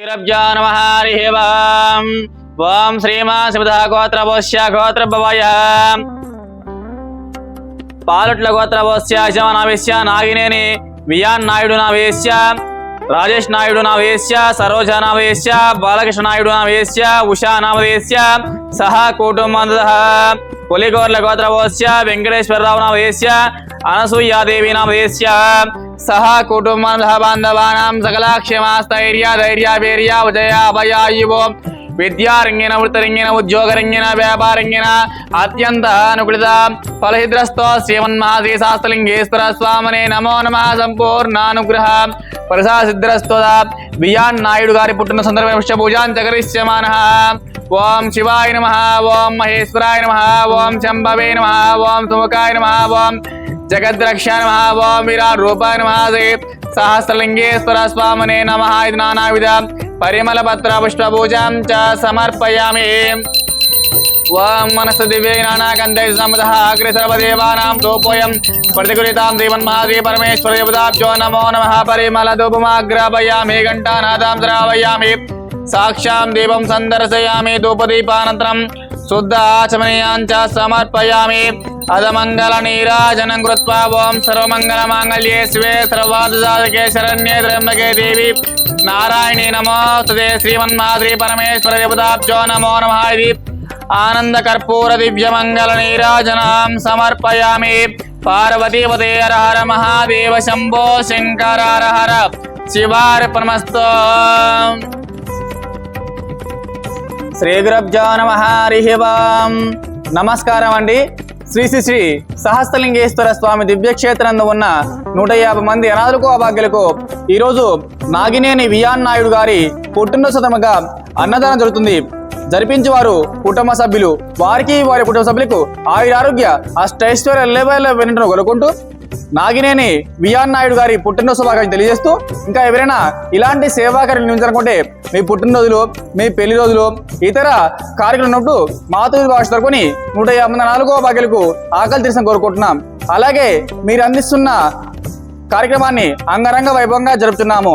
శ్రీరబ్జా నమ హరి ఓం శ్రీమా ఓం గోత్ర భోష్య గోత్ర భవయ పాలట్ల గోత్ర గోత్రభోష్య యజమానావేశ్య నాగినేని వియాన్ నాయుడు నా వేశ్య రాజేష్ నాయుడు నా వేశ్య సరోజ నా వేశ్య బాలకృష్ణ నాయుడు నా వేశ్య ఉషా నా వేశ్య సహా కుటుంబంద కొలిగోర్ల గోత్రభోష్య వెంకటేశ్వరరావు నా వేశ్య అనసూయాదేవి నా వేశ్య సహా కుటుంబం సహ బాంధవానాం సకలాక్షేమాస్థైర్య ధైర్య వీర్య విజయ అభయాయువో విద్యారంగిన వృత్తరంగిన ఉద్యోగరంగిన వ్యాపారంగిన అత్యంత అనుకూలిత ఫలహిద్రస్తో శ్రీమన్మహాశ్రీ శాస్త్రలింగేశ్వర స్వామనే నమో నమ సంపూర్ణానుగ్రహ. ప్రసాద ప్రసాసిద్రస్తో బియాన్ నాయుడు గారి పుట్టిన సందర్భం పూజాన్ చకరిష్యమాన ఓం శివాయ నమ ఓం మహేశ్వరాయ నమ ఓం శంభవే నమ ఓం సుముఖాయ నమ ఓం జగద్రక్ష నమ ఓం విరాట్ రూపాయ నమ సహస్రలింగేశ్వర స్వామనే నమ. ఇది నానావిధ పరిమళ పత్ర పుష్ప పూజాం చ సమర్పయామి. ఓం దివ్యై నానాకందై సమదః అగ్రే సర్వదేవానాం ధూపోయం ప్రతిగురితాం శ్రీమన్మహాదేవి నమో నమః పరిమళ ఘంటానాదాం శ్రావయామి సాక్షాం దీపం సందర్శయామి ధూపదీపానంతరం శుద్ధ ఆచమనీయాంచ సమర్పయామి అదమంగళ నీరాజనం కృత్వా ఓం సర్వమంగళ మాంగళ్యే శివే సర్వాదకే శరణ్యే త్ర్యంబకే దేవి నారాయణీ నమోస్తుతే శ్రీమన్మాద్రి పరమేశ్వర దేవతాబ్జో నమో నమః ఇది ఆనంద కర్పూర దివ్య మంగళ నీరాజనాం సమర్పయామి. పార్వతీపతే హర హర మహాదేవ శంభో శంకరార హర హర. శివార్పణమస్తు. శ్రీ గురబ్జో నమ హరిహివాం నమస్కారం అండి. శ్రీ శ్రీ శ్రీ సహస్రలింగేశ్వర స్వామి దివ్యక్షేత్రంలో ఉన్న నూట యాభై మంది అనాథులకు అభాగ్యులకు ఈరోజు నాగినేని వియాన్ నాయుడు గారి పుట్టినరోజు సందర్భంగా అన్నదానం జరుగుతుంది. జరిపించి వారు కుటుంబ సభ్యులు. వారికి వారి కుటుంబ సభ్యులకు ఆయురారోగ్య అష్టైశ్వర్య లెవెల్ వెంటనే కోరుకుంటూ నాగినేని వియాన్ నాయుడు గారి పుట్టినరోజు శుభాకాంక్షలు తెలియజేస్తూ ఇంకా ఎవరైనా ఇలాంటి సేవా కార్యక్రమం మీ పుట్టినరోజులు మీ పెళ్ళి రోజులు ఇతర కార్యక్రమం ఉన్నప్పుడు మాతృ భాష తరపుని నూట యాభై నాలుగో భాగ్యులకు ఆకలి తీసిన కోరుకుంటున్నాం. అలాగే మీరు అందిస్తున్న కార్యక్రమాన్ని అంగరంగ వైభవంగా జరుపుతున్నాము.